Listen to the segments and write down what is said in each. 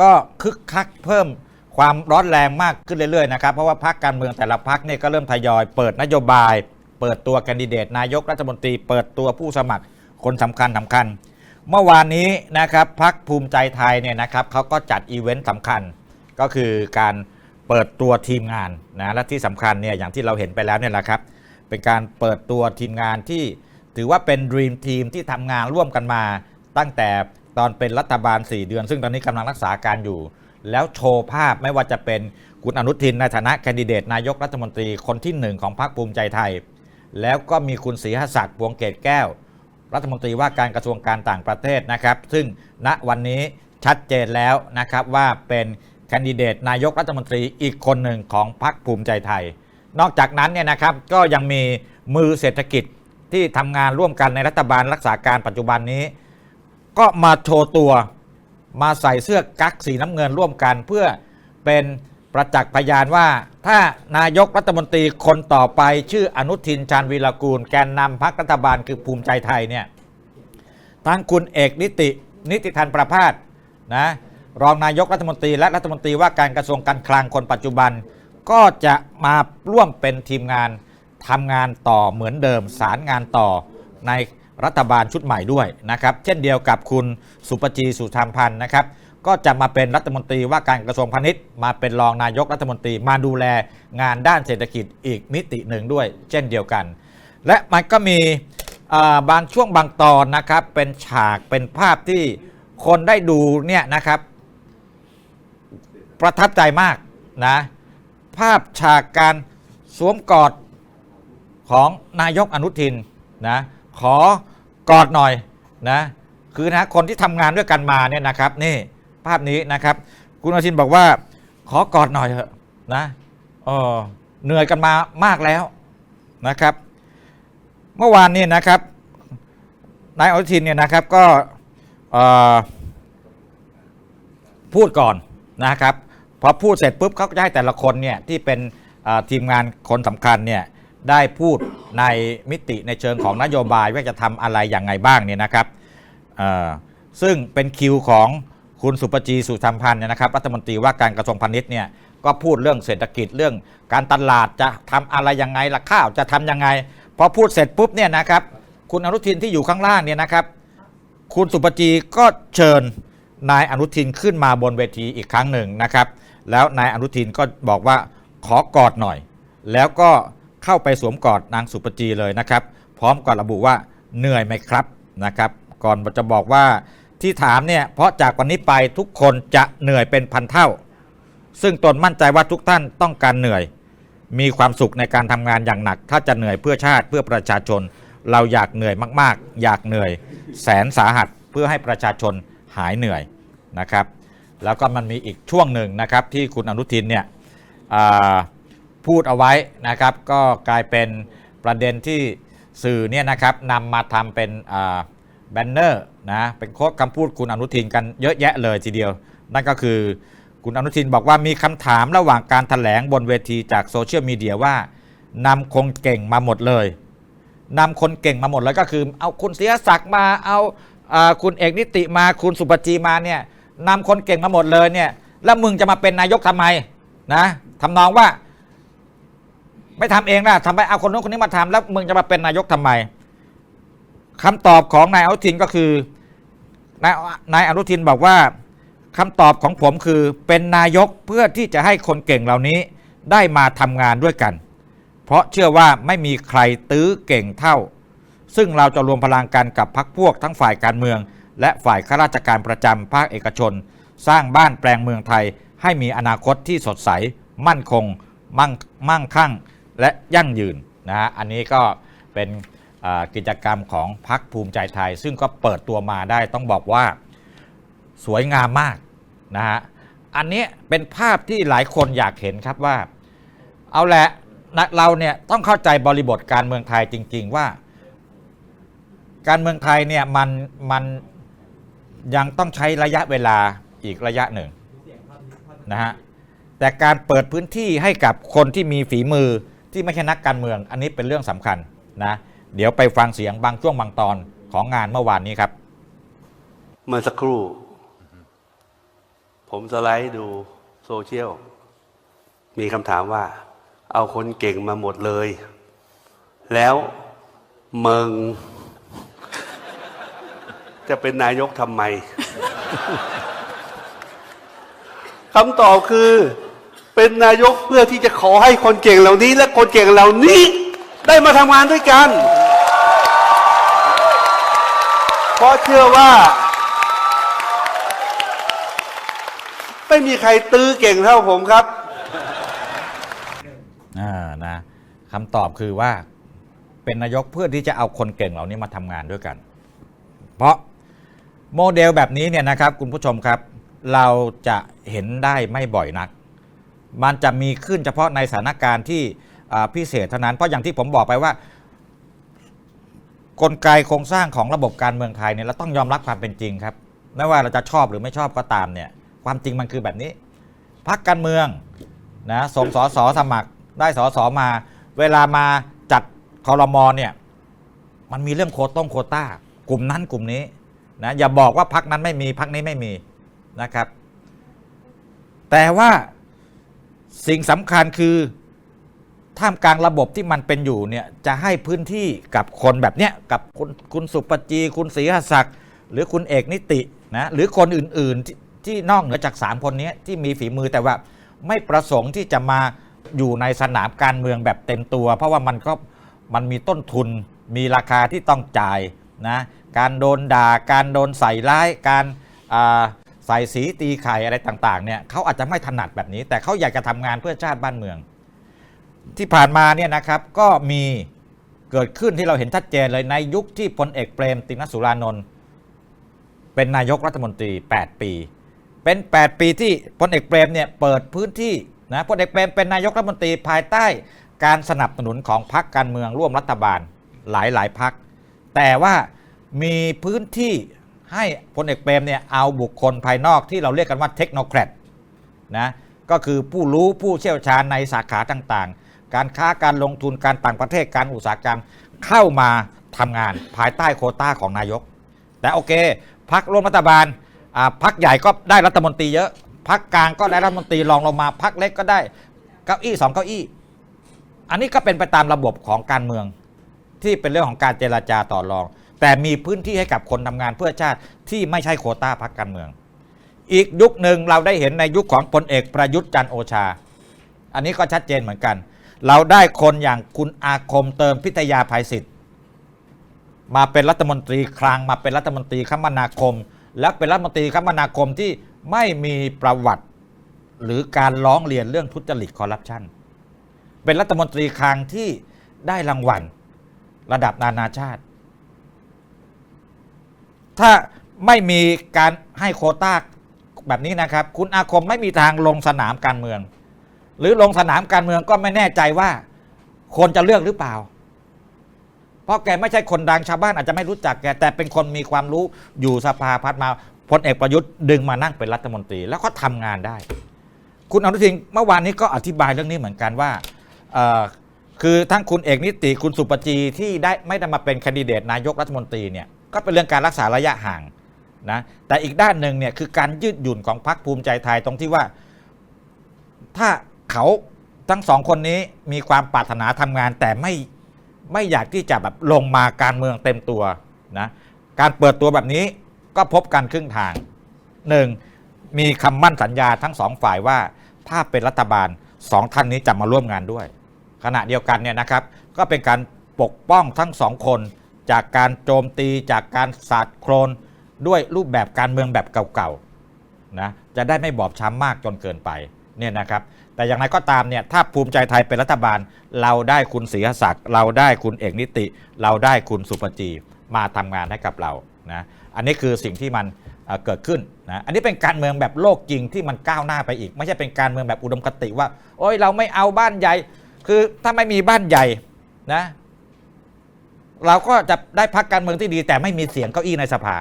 ก็คึกคักเพิ่มความร้อนแรงมากขึ้นเรื่อยๆนะครับเพราะว่าพรรคการเมืองแต่ละพรรคเนี่ยก็เริ่มทยอยเปิดนโยบาย เปิดตัวแคนดิเดตนายกรัฐมนตรี เปิดตัวผู้สมัครคนสำคัญสำคัญ เมื่อวานนี้นะครับพรรคภูมิใจไทยเนี่ยนะครับเขาก็จัดอีเวนต์สำคัญก็คือการเปิดตัวทีมงานนะและที่สำคัญเนี่ยอย่างที่เราเห็นไปแล้วเนี่ยแหละครับ เป็นการเปิดตัวทีมงานที่ถือว่าเป็น Dream Team ที่ทำงานร่วมกันมาตั้งแต่ ตอนเป็นรัฐบาล 4 เดือน ซึ่งตอนนี้กำลังรักษาการอยู่ แล้วโชว์ภาพไม่ว่าจะเป็นคุณอนุทินในฐานะแคนดิเดตนายกรัฐมนตรีคนที่หนึ่งของพรรคภูมิใจไทย แล้วก็มีคุณศรีหศักดิ์พวงเกตแก้ว รัฐมนตรีว่าการกระทรวงการต่างประเทศนะครับ ซึ่งณวันนี้ชัดเจนแล้วนะครับว่าเป็นแคนดิเดตนายกรัฐมนตรีอีกคนหนึ่งของพรรคภูมิใจไทย นอกจากนั้นเนี่ยนะครับก็ยังมีมือเศรษฐกิจที่ทำงานร่วมกันในรัฐบาลรักษาการปัจจุบันนี้ ก็มาโชว์ตัว มาใส่เสื้อกั๊กสีน้ำเงินร่วมกัน เพื่อเป็นประจักษ์พยานว่า ถ้านายกรัฐมนตรีคนต่อไปชื่ออนุทินชาญวีรกูล แกนนำพรรครัฐบาลคือภูมิใจไทยเนี่ยทั้งคุณเอกนิตินิติธันประพาสนะรองนายกรัฐมนตรีและรัฐมนตรีว่าการกระทรวงการคลังคนปัจจุบัน ก็จะมาร่วมเป็นทีมงานทำงานต่อเหมือนเดิมสารงานต่อใน รัฐบาลชุดใหม่ด้วยนะครับ เช่นเดียวกับคุณสุปจีสุธรรมพันธ์นะครับ ก็จะมาเป็นรัฐมนตรีว่าการกระทรวงพาณิชย์ มาเป็นรองนายกรัฐมนตรีมาดูแลงานด้านเศรษฐกิจอีกมิติหนึ่งด้วย เช่นเดียวกัน และมันก็มีบางช่วงบางตอนนะครับ เป็นฉากเป็นภาพที่คนได้ดูเนี่ยนะครับ ประทับใจมากนะภาพฉากการสวมกอดของนายกอนุทินนะ ขอกอดหน่อยนะคือนะคนที่ทำงานด้วยกันมาเนี่ยนะครับ นี่ภาพนี้นะครับ คุณอนุทินบอกว่า ขอกอดหน่อยเถอะนะเออเหนื่อยกันมามากแล้วนะครับ เมื่อวานนี้นะครับนายอนุทินเนี่ยนะครับก็พูดก่อนนะครับพอพูดเสร็จปุ๊บเขาก็จะให้แต่ละคนเนี่ยที่เป็นทีมงานคนสำคัญเนี่ย ได้พูดในมิติในเชิงของนโยบายว่าจะทำอะไรอย่างไงบ้างเนี่ยนะครับซึ่งเป็นคิวของคุณสุปจีสุธรรมพันธ์เนี่ยนะครับรัฐมนตรีว่าการกระทรวงพาณิชย์เนี่ยก็พูดเรื่องเศรษฐกิจเรื่องการตลาดจะทำอะไรยังไงล่ะข้าวจะทำยังไงพอพูดเสร็จปุ๊บเนี่ยนะครับคุณอนุทินที่อยู่ข้างล่างเนี่ยนะครับ คุณสุปจีก็เชิญนายอนุทินขึ้นมาบนเวทีอีกครั้งหนึ่งนะครับ แล้วนายอนุทินก็บอกว่าขอกอดหน่อย แล้วก็ เข้าไปสวมกอดนางสุปจีเลยนะครับ พร้อมกับระบุว่าเหนื่อยไหมครับนะครับ ก่อนจะบอกว่าที่ถามเนี่ยเพราะจากวันนี้ไปทุกคนจะเหนื่อยเป็นพันเท่า ซึ่งตนมั่นใจว่าทุกท่านต้องการเหนื่อย มีความสุขในการทำงานอย่างหนัก ถ้าจะเหนื่อยเพื่อชาติเพื่อประชาชน เราอยากเหนื่อยมาก ๆ อยากเหนื่อย แสนสาหัสเพื่อให้ประชาชนหายเหนื่อยนะครับ แล้วก็มันมีอีกช่วงหนึ่งนะครับที่คุณอนุทินเนี่ยอ่า พูดเอาไว้นะครับ ก็กลายเป็นประเด็นที่สื่อเนี่ยนะครับนำมาทำเป็นแบนเนอร์นะเป็นโค้ดคำพูดคุณอนุทินกันเยอะแยะเลยทีเดียว นั่นก็คือคุณอนุทินบอกว่ามีคำถามระหว่างการถแถลงบนเวทีจากโซเชียลมีเดียว่านำคงเก่งมาหมดเลยนำคนเก่งมาหมดเลยก็คือ เอาคุณเสียศักดิ์มาเอาอาคุณเอกนิติมาคุณสุปจีมาเนี่ยนำคนเก่งมาหมดเลยเนี่ยแล้วมึงจะมาเป็นนายกทำไมนะทำนองว่า ไม่ทำเองนะทำไมเอาคนนู้นคนนี้มาทำแล้วมึงจะมาเป็นนายกทำไมคำตอบของนายอนุทินก็คือนายนายอนุทินบอกว่าคำตอบของผมคือเป็นนายกเพื่อที่จะให้คนเก่งเหล่านี้ได้มาทำงานด้วยกัน เพราะเชื่อว่าไม่มีใครตื้อเก่งเท่า ซึ่งเราจะรวมพลังกันกับพรรคพวกทั้งฝ่ายการเมือง และฝ่ายข้าราชการประจำภาคเอกชน สร้างบ้านแปลงเมืองไทย ให้มีอนาคตที่สดใส มั่นคง มั่งมั่งคั่ง และยั่งยืนนะฮะอันนี้ก็เป็นกิจกรรมของพรรคภูมิใจไทย ซึ่งก็เปิดตัวมาได้ต้องบอกว่าสวยงามมากนะฮะอันนี้เป็นภาพที่หลายคนอยากเห็นครับว่า เอาแหละเราเนี่ยต้องเข้าใจบริบทการเมืองไทยจริง ๆ ว่า การเมืองไทยเนี่ยมันมันยังต้องใช้ระยะเวลาอีกระยะหนึ่งนะฮะแต่การเปิดพื้นที่ให้กับคนที่มีฝีมือ ที่ไม่ใช่นักการเมือง อันนี้เป็นเรื่องสำคัญนะเดี๋ยวไปฟังเสียงบางช่วงบางตอนของงานเมื่อวานนี้ครับ เมื่อสักครู่ ผมสไลด์ดูโซเชียลมีคำถามว่า เอาคนเก่งมาหมดเลย แล้วเมึงจะเป็นนายกทำไมคำตอบคือ เป็นนายกเพื่อที่จะขอให้คนเก่งเหล่านี้ และคนเก่งเหล่านี้ได้มาทำงานด้วยกัน เพราะเชื่อว่า ไม่มีใครตื้อเก่งเท่าผมครับ อ่านะคำตอบคือว่าเป็นนายกเพื่อที่จะเอาคนเก่งเหล่านี้มาทำงานด้วยกัน เพราะโมเดลแบบนี้เนี่ยนะครับ คุณผู้ชมครับ เราจะเห็นได้ไม่บ่อยนัก มันจะมีขึ้นเฉพาะในสถานการณ์ที่พิเศษเท่านั้น เพราะอย่างที่ผมบอกไปว่ากลไกโครงสร้างของระบบการเมืองไทยเนี่ยเราต้องยอมรับความเป็นจริงครับไม่ว่าเราจะชอบหรือไม่ชอบก็ตามเนี่ยความจริงมันคือแบบนี้พักการเมืองนะส่งสอสอสมัครได้สอสอมา เวลามาจัดคอรมอเนี่ยมันมีเรื่องโคต้งโคต้ากลุ่มนั้นกลุ่มนี้นะอย่าบอกว่าพักนั้นไม่มีพักนี้ไม่มีนะครับ แต่ว่า สิ่งสำคัญคือท่ามกลางระบบที่มันเป็นอยู่เนี่ยจะให้พื้นที่กับคนแบบเนี้ยกับคุณคุณสุปจี คุณศรีหศักดิ์หรือคุณเอกนิตินะหรือคนอื่นๆที่ที่นอกเหนือจาก 3 คนนี้ที่มีฝีมือแต่ว่าไม่ประสงค์ที่จะมาอยู่ในสนามการเมืองแบบเต็มตัว เพราะว่ามันก็มันมีต้นทุนมีราคาที่ต้องจ่ายนะการโดนด่าการโดนใส่ร้ายการอ ใส่สีตีไข่อะไรต่างๆเนี่ยเขาอาจจะไม่ถนัดแบบนี้ แต่เขาอยากจะทำงานเพื่อชาติบ้านเมือง ที่ผ่านมาเนี่ยนะครับก็มีเกิดขึ้นที่เราเห็นชัดเจนเลยในยุคที่พลเอกเปรมตินสุรานนท์เป็นนายกรัฐมนตรี 8 ปี เป็น 8 ปีที่พลเอกเปรมเนี่ยเปิดพื้นที่นะพลเอกเปรมเป็นนายกรัฐมนตรีภายใต้การสนับสนุนของพรรคการเมืองร่วมรัฐบาลหลายหลายๆพรรคแต่ว่ามีพื้นที่ ให้พลเอกเปรมเนี่ยเอาบุคคลภายนอกที่เราเรียกกันว่าเทคโนแครดนะก็คือผู้รู้ผู้เชี่ยวชาญในสาขาต่างๆ การค้าการลงทุนการต่างประเทศการอุตสาหกรรมเข้ามาทำงานภายใต้โคต้าของนายก แต่โอเคพักร่วมรัฐบาลอ่าพักใหญ่ก็ได้รัฐมนตรีเยอะพักกลางก็ได้รัฐมนตรีรองลงมาพักเล็กก็ได้เก้าอี้สองเก้าอี้ อันนี้ก็เป็นไปตามระบบของการเมืองที่เป็นเรื่องของการเจราจาต่อรอง แต่มีพื้นที่ให้กับคนทำงานเพื่อชาติที่ไม่ใช่โคต้าพักการเมือง อีกยุคหนึ่งเราได้เห็นในยุคของพลเอกประยุทธ์จันโอชา อันนี้ก็ชัดเจนเหมือนกัน เราได้คนอย่างคุณอาคมเติมพิทยาภัยศิษย์มาเป็นรัฐมนตรีคลังมาเป็นรัฐมนตรีคมนาคม และเป็นรัฐมนตรีคมนาคมที่ไม่มีประวัติ หรือการร้องเรียนเรื่องทุจริตคอร์รัปชันเป็นรัฐมนตรีคลังที่ได้รางวัลระดับนานาชาติ ถ้าไม่มีการให้โคต้าแบบนี้นะครับ คุณอาคมไม่มีทางลงสนามการเมือง หรือลงสนามการเมืองก็ไม่แน่ใจว่า คนจะเลือกหรือเปล่า เพราะแกไม่ใช่คนดังชาวบ้านอาจจะไม่รู้จักแก แต่เป็นคนมีความรู้อยู่สภาพัฒน์มาพลเอกประยุทธ์ดึงมานั่งเป็นรัฐมนตรี แล้วก็ทำงานได้ คุณอนุทินเมื่อวานนี้ก็อธิบายเรื่องนี้เหมือนกันว่าคือทั้งคุณเอกนิติคุณสุปจีที่ได้ไม่ได้มาเป็นแคนดิเดตนายกรัฐมนตรีเนี่ย ก็เป็นเรื่องการรักษาระยะห่างนะแต่อีกด้านหนึ่งเนี่ยคือการยืดหยุ่นของพรรคภูมิใจไทยตรงที่ว่า ถ้าเขาทั้งสองคนนี้มีความปรารถนาทำงาน แต่ไม่ไม่อยากที่จะแบบลงมาการเมืองเต็มตัวนะการเปิดตัวแบบนี้ก็พบกันครึ่งทางหนึ่งมีคำมั่นสัญญาทั้งสองฝ่ายว่าถ้าเป็นรัฐบาลสองท่านนี้จะมาร่วมงานด้วย ขณะเดียวกันเนี่ยนะครับ ก็เป็นการปกป้องทั้งสองคน จากการโจมตีจากการสาดโครนด้วยรูปแบบการเมืองแบบเก่าๆนะจะได้ไม่บอบช้ำมากจนเกินไปเนี่ยนะครับแต่อย่างไรก็ตามเนี่ยถ้าภูมิใจไทยเป็นรัฐบาล เราได้คุณศรีศักดิ์เราได้คุณเอกนิติ เราได้คุณสุปจีมาทำงานให้กับเรานะอันนี้คือสิ่งที่มันเเกิดขึ้นนะอันนี้เป็นการเมืองแบบโลกจริงที่มันก้าวหน้าไปอีก ไม่ใช่เป็นการเมืองแบบอุดมคติว่า โอ้ยเราไม่เอาบ้านใหญ่ คือถ้าไม่มีบ้านใหญ่นะ เราก็จะได้พักการเมืองที่ดี แต่ไม่มีเสียงเก้าอี้ในสภา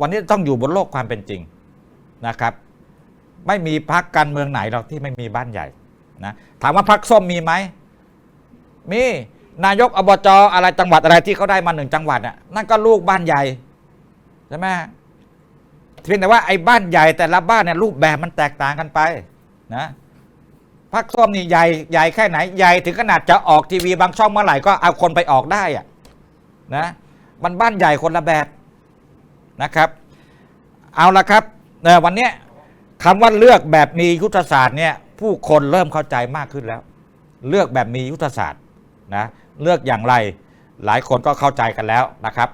วันนี้ต้องอยู่บนโลกความเป็นจริงนะครับ ไม่มีพักการเมืองไหนหรอกที่ไม่มีบ้านใหญ่นะถามว่าพักส้มมีไหมมีนายกอบจอะไรจังหวัดอะไรที่เขาได้มาหนึ่งจังหวัดอะนั่นก็ลูกบ้านใหญ่ใช่ไหมทเพียงแต่ว่าไอ้บ้านใหญ่แต่ละบ้านเนี่ยรูปแบบมันแตกต่างกันไปนะ พักส้มนี่ใหญ่ใหญ่แค่ไหนใหญ่ถึงขนาดจะออกทีวีบางช่องเมื่อไหร่ก็เอาคนไปออกได้อะนะมันบ้านใหญ่คนละแบบนะครับ เอาละครับเอ่อวันนี้คำว่าเลือกแบบมียุทธศาสตร์เนี่ยผู้คนเริ่มเข้าใจมากขึ้นแล้ว เลือกแบบมียุทธศาสตร์นะเลือกอย่างไรหลายคนก็เข้าใจกันแล้วนะครับ